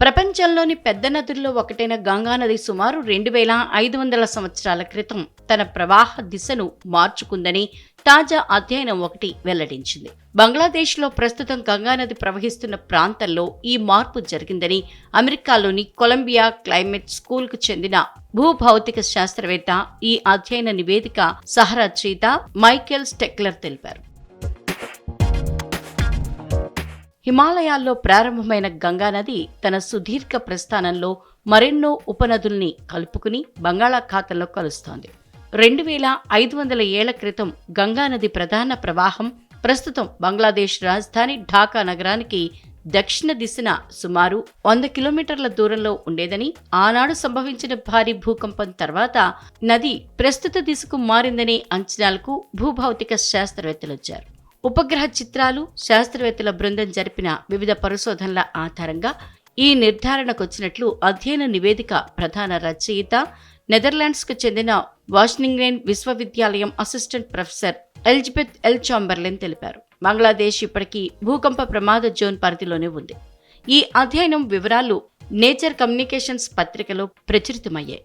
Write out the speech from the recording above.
ప్రపంచంలోని పెద్ద నదుల్లో ఒకటైన గంగా నది సుమారు రెండు వేల ఐదు వందల సంవత్సరాల క్రితం తన ప్రవాహ దిశను మార్చుకుందని తాజా అధ్యయనం ఒకటి వెల్లడించింది. బంగ్లాదేశ్లో ప్రస్తుతం గంగానది ప్రవహిస్తున్న ప్రాంతంలో ఈ మార్పు జరిగిందని అమెరికాలోని కొలంబియా క్లైమేట్ స్కూల్కు చెందిన భూభౌతిక శాస్త్రవేత్త ఈ అధ్యయన నివేదిక సహరచయిత మైకేల్ స్టెక్లర్ తెలిపారు. హిమాలయాల్లో ప్రారంభమైన గంగానది తన సుదీర్ఘ ప్రస్థానంలో మరెన్నో ఉపనదుల్ని కలుపుకుని బంగాళాఖాతంలో కలుస్తోంది. రెండు వేల ఐదు వందల ఏళ్ళ క్రితం గంగానది ప్రధాన ప్రవాహం ప్రస్తుతం బంగ్లాదేశ్ రాజధాని ఢాకా నగరానికి దక్షిణ దిశన సుమారు వంద కిలోమీటర్ల దూరంలో ఉండేదని ఆనాడు సంభవించిన భారీ భూకంపం తర్వాత నది ప్రస్తుత దిశకు మారిందనే అంచనాలకు భూభౌతిక శాస్త్రవేత్తలొచ్చారు ఉపగ్రహ చిత్రాలు శాస్త్రవేత్తల బృందం జరిపిన వివిధ పరిశోధనల ఆధారంగా ఈ నిర్ధారణకొచ్చినట్లు అధ్యయన నివేదిక ప్రధాన రచయిత నెదర్లాండ్స్కు చెందిన వాషింగ్టన్ విశ్వవిద్యాలయం assistant professor Elizabeth L Chamberlain తెలిపారు. బంగ్లాదేశ్ ఇప్పటికీ భూకంప ప్రమాద జోన్ పరిధిలోనే ఉంది. ఈ అధ్యయనం వివరాలు నేచర్ కమ్యూనికేషన్స్ పత్రికలో ప్రచురితమయ్యాయి.